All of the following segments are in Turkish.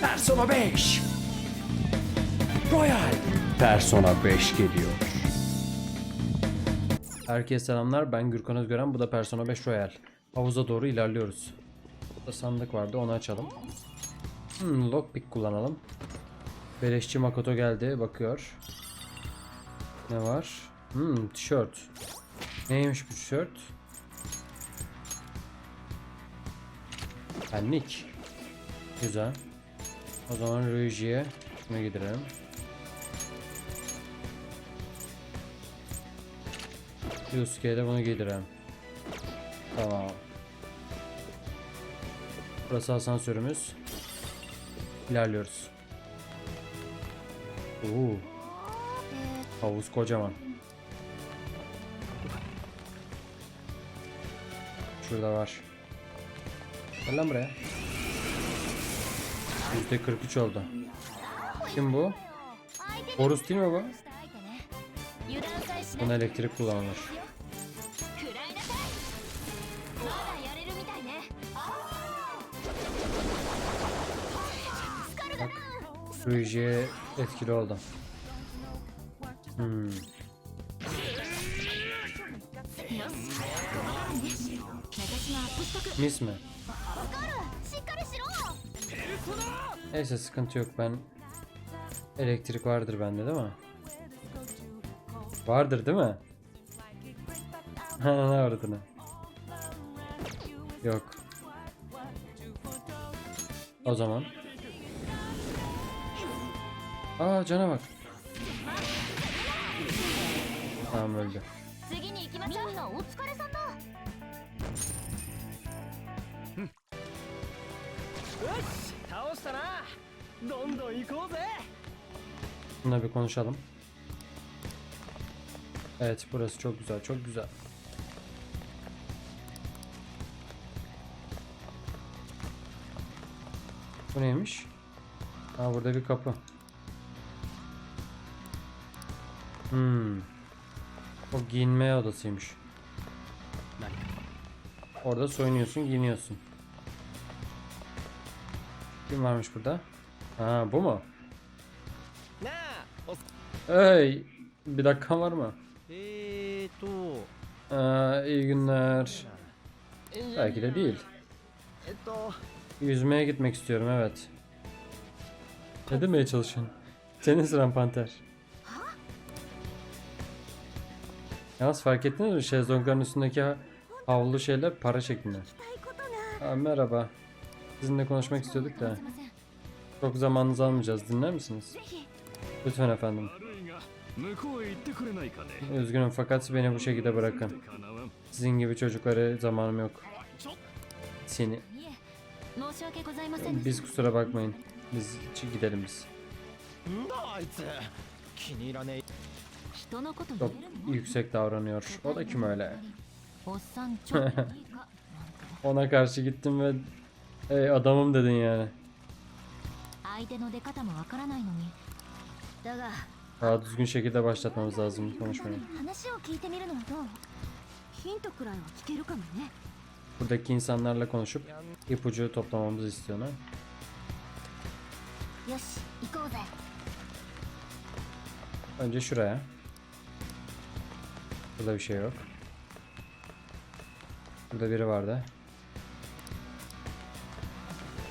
Persona 5. Royal. Persona 5 geliyor. Herkese selamlar. Ben Gürkan Özgören. Bu da Persona 5 Royal. Havuza doğru ilerliyoruz. Burada sandık vardı. Onu açalım. Hmm, lockpick kullanalım. Beleşçi Makoto geldi. Bakıyor. Ne var? Hmm, tişört. Neymiş bu tişört? Benlik. Güzel. O zaman Ruiji'ye şunu gidelim. Yusuke'ye de bunu giydirelim. Tamam. Burası asansörümüz. İlerliyoruz. Oo. Havuz kocaman. Şurada var. Gel lan buraya. %43 oldu. Kim bu? Horus değil mi bu? Buna elektrik kullanılır. Bak, Ruiji'ye etkili oldu. Hmm. Mis mi? Neyse sıkıntı yok ben elektrik vardır bende değil mi? Vardır değil mi? Vardı ne? Yok. O zaman. Aa cana bak. Tamam öldü. Bununla bir konuşalım. Evet burası çok güzel çok güzel. Bu neymiş? Ha burada bir kapı. Hmm. O giyinme odasıymış. Orada soyunuyorsun, giyiniyorsun. Kim varmış burada? Ha bu mu? Hey bir dakika var mı? Ee, iyi günler. Belki de değil. Yüzmeye gitmek istiyorum evet. Ne demeye çalışıyorsun? Senin sıran panter. Yalnız fark ettiniz mi? Şezlongların üstündeki havlu şeyler para şeklinde. Aa, merhaba. Sizinle konuşmak istiyorduk da. Çok zamanınızı almayacağız. Dinler misiniz? Lütfen efendim. Üzgünüm fakat beni bu şekilde bırakın. Sizin gibi çocuklara zamanım yok. Seni. Biz kusura bakmayın. Biz gidelim biz. Çok yüksek davranıyor. O da kim öyle? Ona karşı gittim ve Ey adamım dedin yani. 相手の出方もわからないのにだが Daha düzgün şekilde başlatmamız lazım konuşmayı. 話を聞いてみるのはどうヒントくらいは聞けるかもね Buradaki insanlarla konuşup ipucu toplamamızı istiyorlar. よし行こうぜ Önce şuraya. Burada bir şey yok. Burada biri vardı.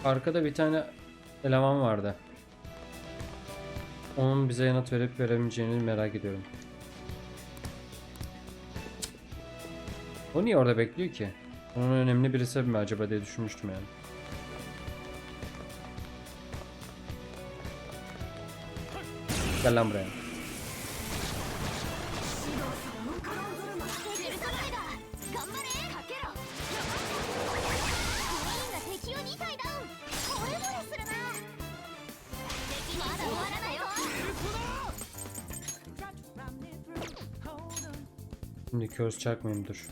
Arkada bir tane eleman vardı. Onun bize yanıt verip veremeyeceğini merak ediyorum. O niye orada bekliyor ki? Onun önemli birisi mi acaba diye düşünmüştüm yani. Gel lan buraya. Curse çakmayayım dur.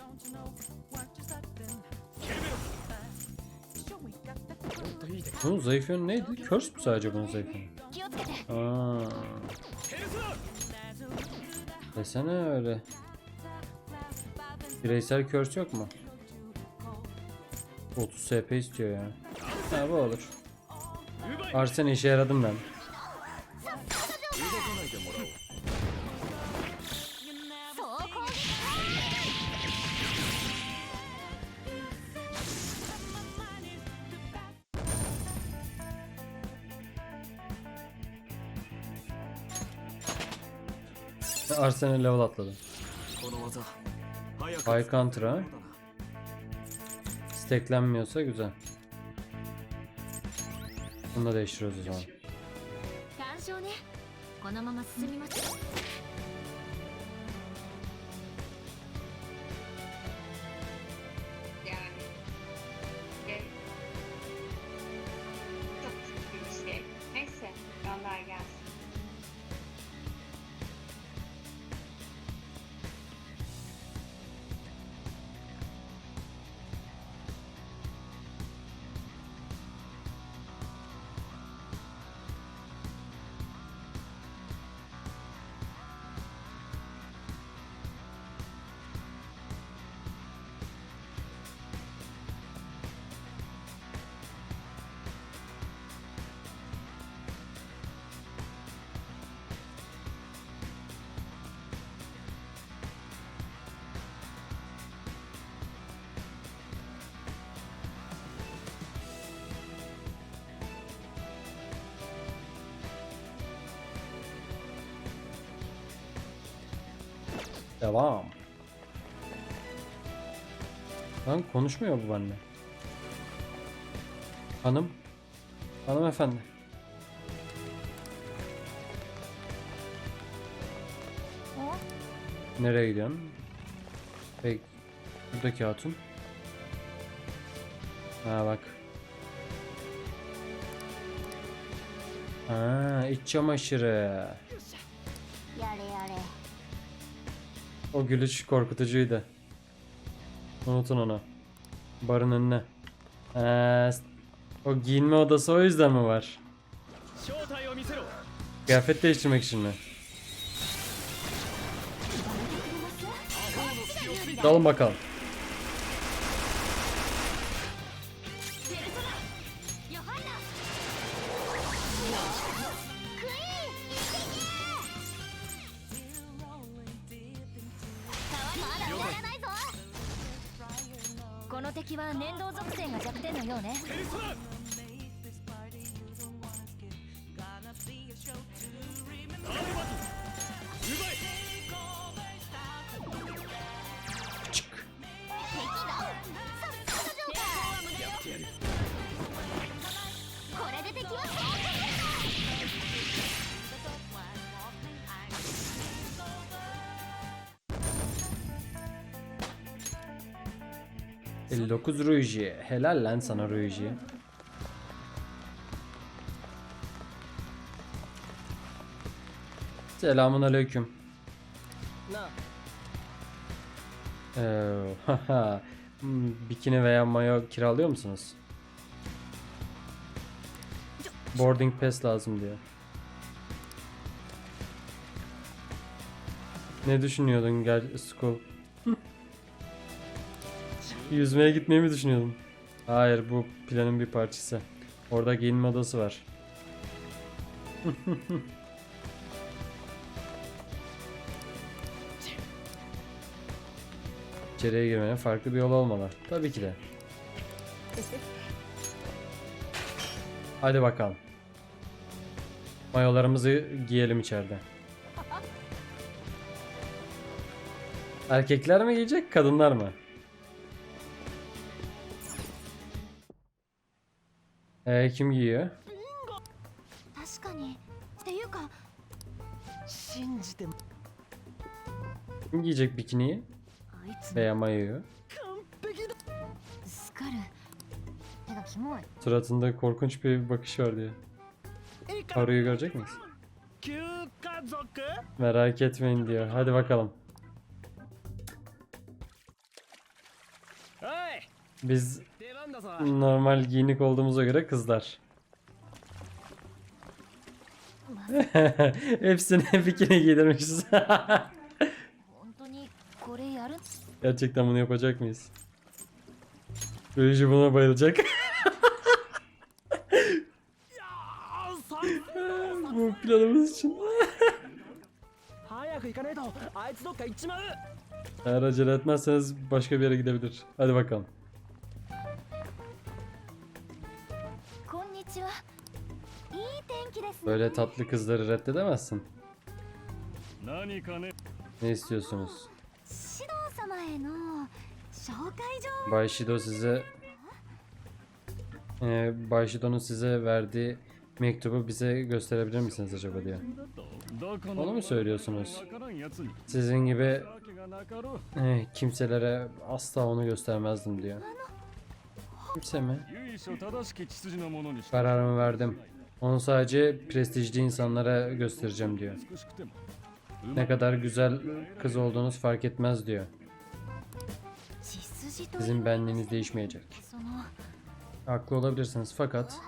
Bunun zayıf yönü neydi? Curse mü sadece bunun zayıf yönü? Desene öyle. Bireysel curse yok mu? 30 SP istiyor ya. Ha bu olur. Arsene işe yaradım ben. Arsene level atladı. High Contra. Steklenmiyorsa güzel. Bunu da değiştiriyoruz o zaman. Devam. Lan konuşmuyor bu benimle. Hanım. Hanımefendi. Nereye gidiyorsun? Peki. Buradaki hatun. Ha bak. Ha iç çamaşırı. O gülüş korkutucuydu. Unutun onu. Barın önüne. Ee, o giyinme odası o yüzden mi var? Kıyafet değiştirmek için mi? Dalın bakalım. 59 Ruiji. Helal lan sana Ruiji. Selamun aleyküm. Ee. Hmm, Bikini veya mayo kiralıyor musunuz? Boarding pass lazım diyor. Ne düşünüyordun gel school? Yüzmeye gitmeyi mi düşünüyordun? Hayır bu planın bir parçası. Orada giyinme odası var. İçeriye girmenin farklı bir yol olmalı. Tabii ki de. Hadi bakalım. Mayolarımızı giyelim içeride. Erkekler mi giyecek, kadınlar mı? Ee, kim giyiyor? Kim giyecek bikiniyi? Veya mayoyu? Suratında korkunç bir bakış var diye. Haru'yu görecek miyiz? Merak etmeyin diyor. Hadi bakalım. Biz Normal giyinik olduğumuza göre kızlar. Hepsine bikini giydirmişiz. Gerçekten bunu yapacak mıyız? Bölücü şey buna bayılacak. Bu planımız için. Eğer acele etmezseniz başka bir yere gidebilir. Hadi bakalım. Böyle tatlı kızları reddedemezsin. Ne istiyorsunuz? Bay Shido size e, Bay Shido'nun size verdiği mektubu bize gösterebilir misiniz acaba diye. Onu mu söylüyorsunuz? Sizin gibi e, kimselere asla onu göstermezdim diyor. Kimse mi? Kararımı verdim. Onu sadece prestijli insanlara göstereceğim diyor. Ne kadar güzel kız olduğunuz fark etmez diyor. Sizin benliğiniz değişmeyecek. Haklı olabilirsiniz fakat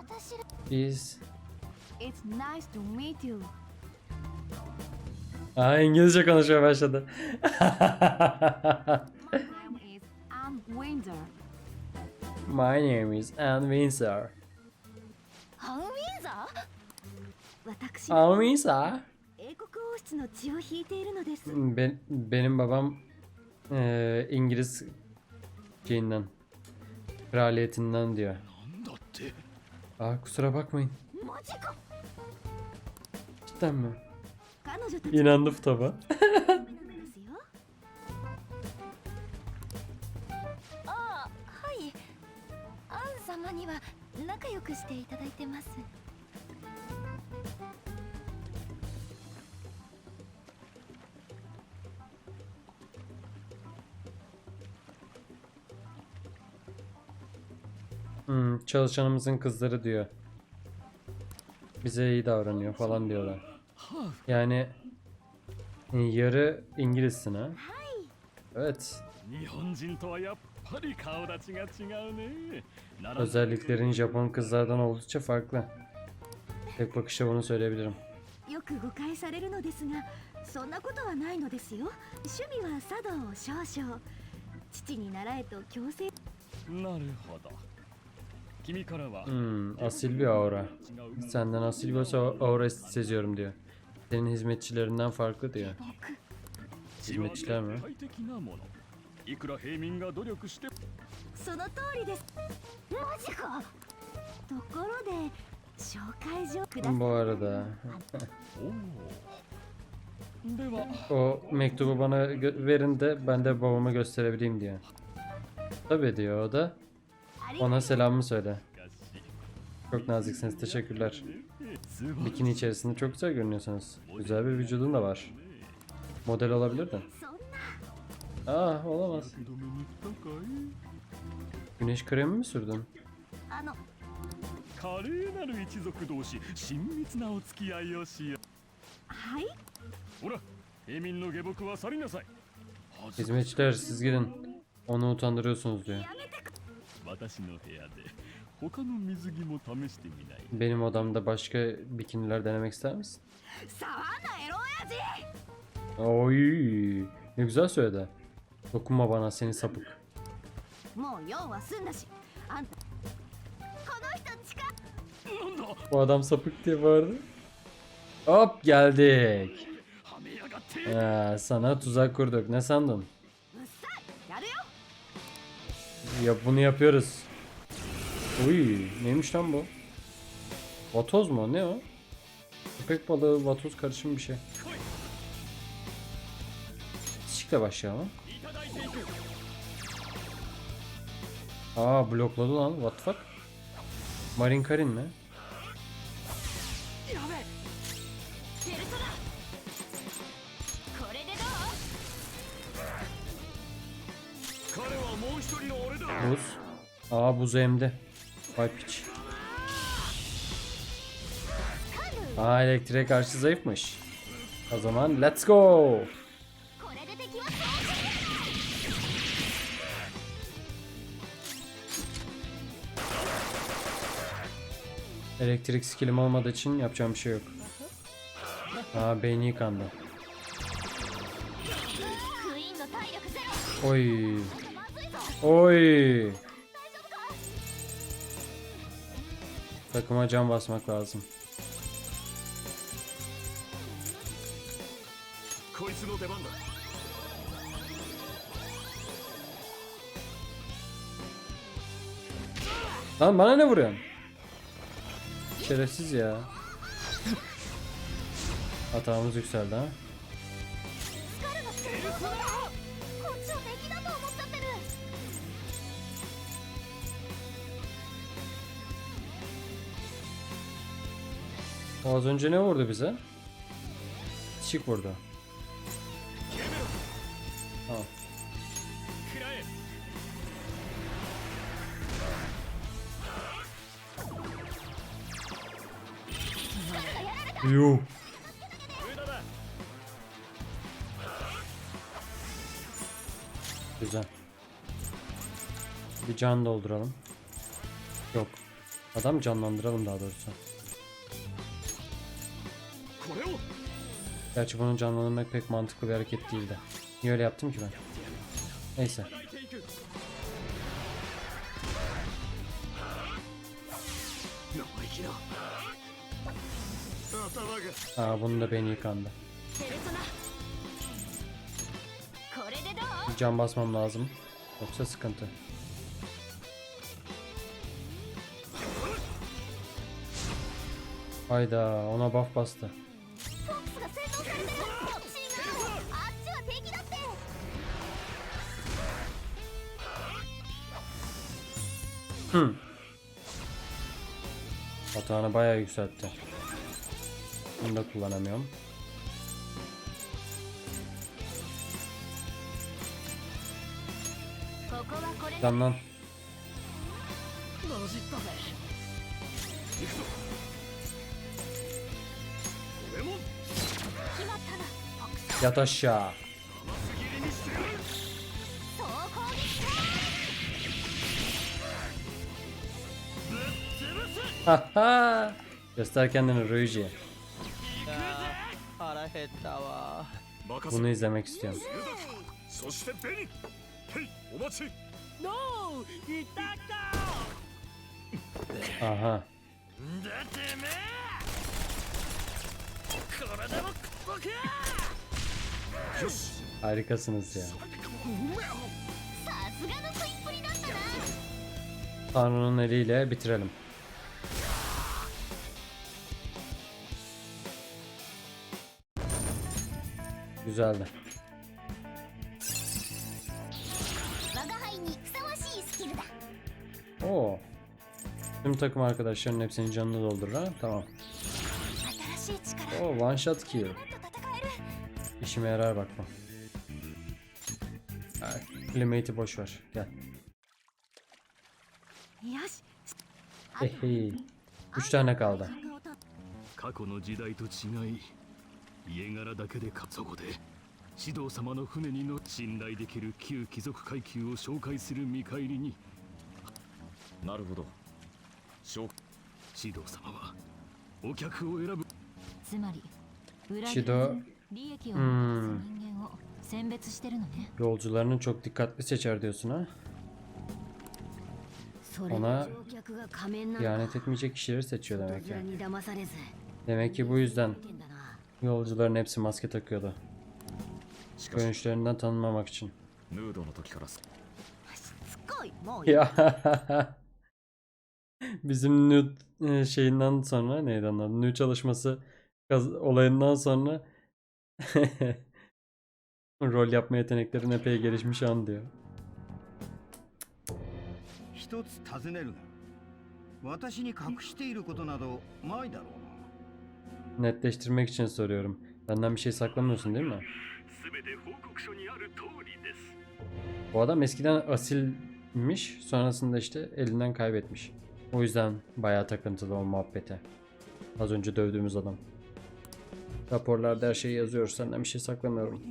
biz... Aa İngilizce konuşmaya başladı. My name is Anne Windsor. 私 Anne Windsor? 英国王室の血を引いているのです Ben, benim babam eee, İngiliz şeyinden, kraliyetinden diyor. なんだって Aa kusura bakmayın. マジか Cidden mi? 彼女たち İnandı tabi. のですよああはいアン様には仲良くしていただいてます Hmm, çalışanımızın kızları diyor. Bize iyi davranıyor falan diyorlar. Yani e, yarı İngilizsin ha? Evet. 日本人とはやっぱり顔立ちが違うねなら Özelliklerin Japon kızlardan oldukça farklı. Tek bakışta bunu söyleyebilirim. よく誤解されるのですがそんなことはないのですよ趣味は茶道を少々父に習えと強制なるほど君からは Hmm, asil bir aura. Senden asil bir aura seziyorum diyor. Senin hizmetçilerinden farklı diyor. Hizmetçiler mi? Bu arada O mektubu bana verin ben de babama gösterebileyim diye. Tabii diyor o da. Ona selamımı söyle. Çok naziksiniz. Teşekkürler. Bikini içerisinde çok güzel görünüyorsunuz. Güzel bir vücudun da var. Model olabilirdin. Aa ah, olamaz. Güneş kremi mi sürdün? Hizmetçiler siz gidin. Onu utandırıyorsunuz diyor. やめてく私の部屋で他の水着も試してみない Benim odamda başka bikiniler denemek ister misin? 触んなエロ親父 Oy, ne güzel söyledi. Dokunma bana seni sapık. もう用は済んだしあんたこの人近なんだ Bu adam sapık diye bağırdı. Hop geldik. はめやがって Ee, sana tuzak kurduk. Ne sandın? Ya bunu yapıyoruz. Uy, neymiş lan bu? Vatoz mu? Ne o? Köpek balığı, vatoz karışım bir şey. Sikle başlayalım. Aa blokladı lan. What the fuck? Marin Karin mi? Buz. Aa buz emdi. Vay piç. Aa elektriğe karşı zayıfmış. O zaman let's go. Elektrik skillim olmadığı için yapacağım bir şey yok. Aa beyni yıkandı. Oy. Oy. Takıma can basmak lazım. Lan bana ne vuruyorsun? Şerefsiz ya. Hatamız yükseldi ha. Az önce ne vurdu bize? Çık vurdu. Tamam. Yuh. Güzel. Bir can dolduralım. Yok. Adam canlandıralım daha doğrusu. Gerçi bunu canlandırmak pek mantıklı bir hareket değildi. Niye öyle yaptım ki ben? Neyse. Aa bunu da beni yıkandı. Bir can basmam lazım. Yoksa sıkıntı. Hayda ona buff bastı. Hı. Hatağını bayağı yükseltti. Bunu da kullanamıyorum. Lan lan. Yat aşağı. Göster kendini Ryuji. Bunu izlemek istiyorum. Aha. Harikasınız ya. Tanrı'nın eliyle bitirelim. Güzeldi. Oo. Tüm takım arkadaşlarının hepsinin canını doldurur ha. Tamam. Oo one shot kill. İşime yarar bakma. Climate'i boş ver. Gel. Hey, hey. Üç tane kaldı. 過去の時代と違い家柄だけでかそこで指導様の船にの信頼できる旧貴族階級を紹介する見返りになるほど指導様はお客を選ぶつまり裏シド切らず利益をうもんたらす人間を選別してるのね Yolcularını çok dikkatli seçer diyorsun ha. それ Ona が乗客が仮面なんだ İhanet etmeyecek kişileri seçiyor demek い ki. に騙されず Demek ki bu yüzden てんだな yolcuların hepsi maske takıyordu. しかし Görünüşlerinden tanınmamak için. ヌードの時からしつこいもういい Ya. Bizim nude e, şeyinden sonra neydi onun adı? Nude çalışması kaz- olayından sonra rol yapma yeteneklerin epey gelişmiş an diyor. 一つ尋ねるが私に隠していることなどないだろうな Netleştirmek için soruyorum. Benden bir şey saklamıyorsun değil mi? 全て報告書にある通りです Bu adam eskiden asilmiş, sonrasında işte elinden kaybetmiş. O yüzden bayağı takıntılı o muhabbete. Az önce dövdüğümüz adam. Raporlarda her şeyi yazıyor, senden bir şey saklamıyorum.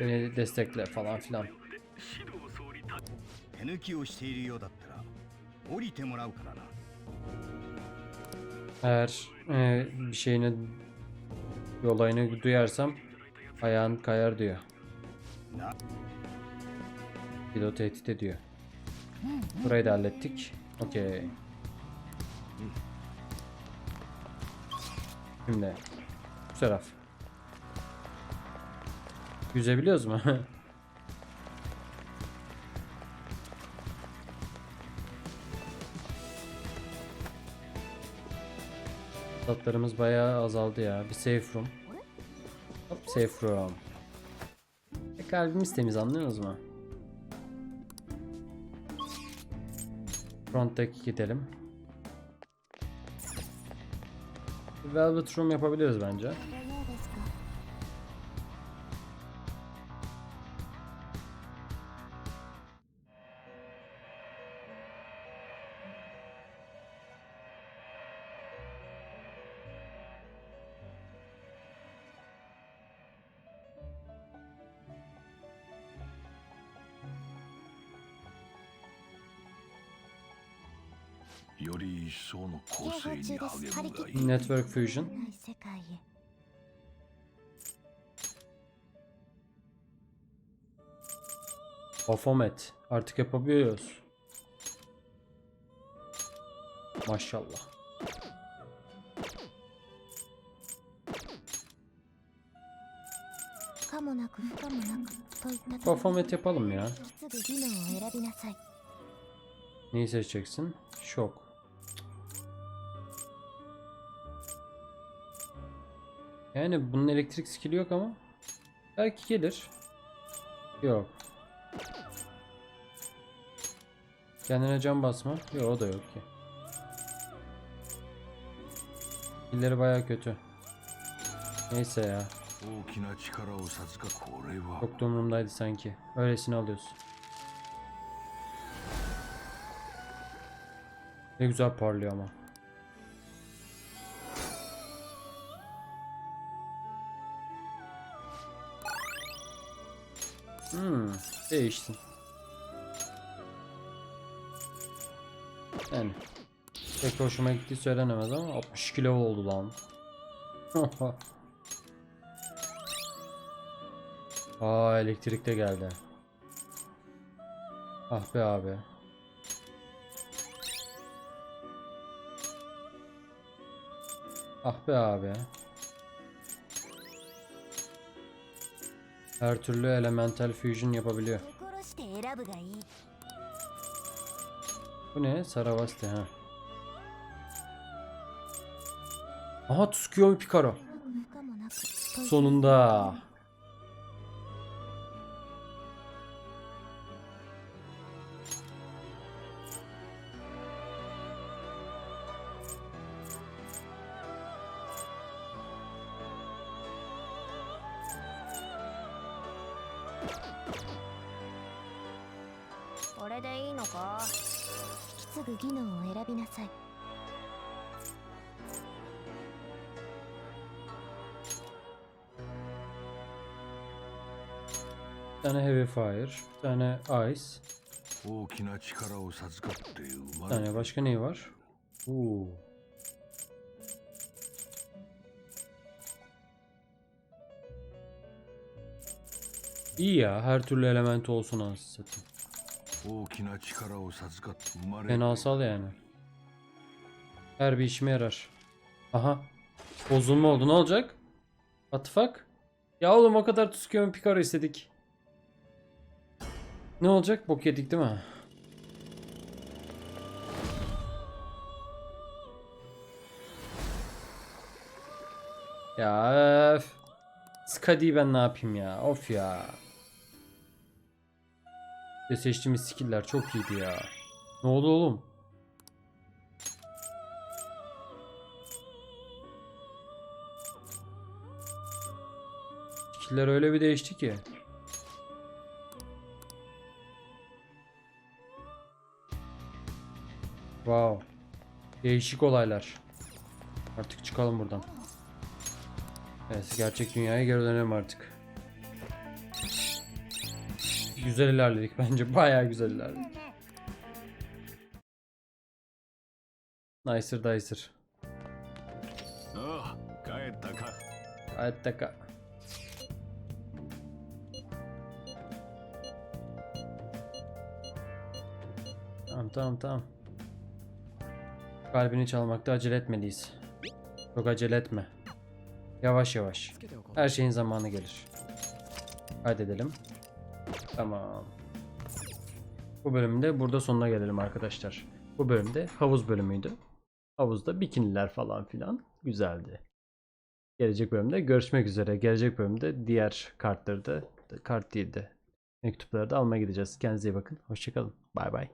Beni destekle falan filan. 指導総理た手抜きをしているようだったら降りてもらうからな eğer e, bir şeyini bir olayını duyarsam ayağın kayar diyor. O tehdit ediyor. Burayı da hallettik. Okey. Şimdi bu taraf. Yüzebiliyoruz mu? Tatlarımız bayağı azaldı ya. Bir safe room. Hop safe room. E, kalbimiz temiz anlıyorsunuz mu? Front deck gidelim. Velvet room yapabiliriz bence. より一層の構成に励むがいい Network Fusion. ない世界へ Bafomet. Artık yapabiliyoruz. Maşallah. 可もなく不可もなくといったところ Bafomet yapalım ya. すぐ技能を選びなさい Neyi seçeceksin? Şok. Yani bunun elektrik skill'i yok ama. Belki gelir. Yok. Kendine cam basma. Yok o da yok ki. Skill'leri baya kötü. Neyse ya. Çok da umurumdaydı sanki. Öylesini alıyorsun. Ne güzel parlıyor ama. Değişsin. Yani pek hoşuma gitti söylenemez ama 60 kilo oldu lan. Aa elektrik de geldi. Ah be abi. Ah be abi. Her türlü elemental fusion yapabiliyor. Bu ne? Saravaste ha. Aha Tsukuyomi Picaro. Sonunda. これでいいのか引き継ぐ技能を選びなさい Bir tane Heavy Fire, bir tane Ice, 大きな力を授かって生 bir まれ tane başka neyi var? Oo. İyi ya her türlü element olsun anasını satayım. Fenasal yani. Her bir işime yarar. Aha. Bozulma oldu ne olacak? What the fuck? Ya oğlum o kadar Tsukiyomi Picaro istedik. Ne olacak? Bok yedik değil mi? Ya öf. Skadi ben ne yapayım ya? Of ya. Ve seçtiğimiz skill'ler çok iyiydi ya. Ne oldu oğlum? Skill'ler öyle bir değişti ki. Wow. Değişik olaylar. Artık çıkalım buradan. Evet gerçek dünyaya geri dönelim artık güzel ilerledik bence. Bayağı güzel ilerledik. Nicer dicer. Oh, gayet taka. Gayet taka. Tamam tamam tamam. Kalbini çalmakta acele etmeliyiz. Çok acele etme. Yavaş yavaş. Her şeyin zamanı gelir. Kaydedelim. Tamam. Bu bölümde burada sonuna gelelim arkadaşlar. Bu bölümde havuz bölümüydü. Havuzda bikiniler falan filan güzeldi. Gelecek bölümde görüşmek üzere. Gelecek bölümde diğer kartları da kart değil de mektupları da almaya gideceğiz. Kendinize iyi bakın. Hoşçakalın. Bay bay.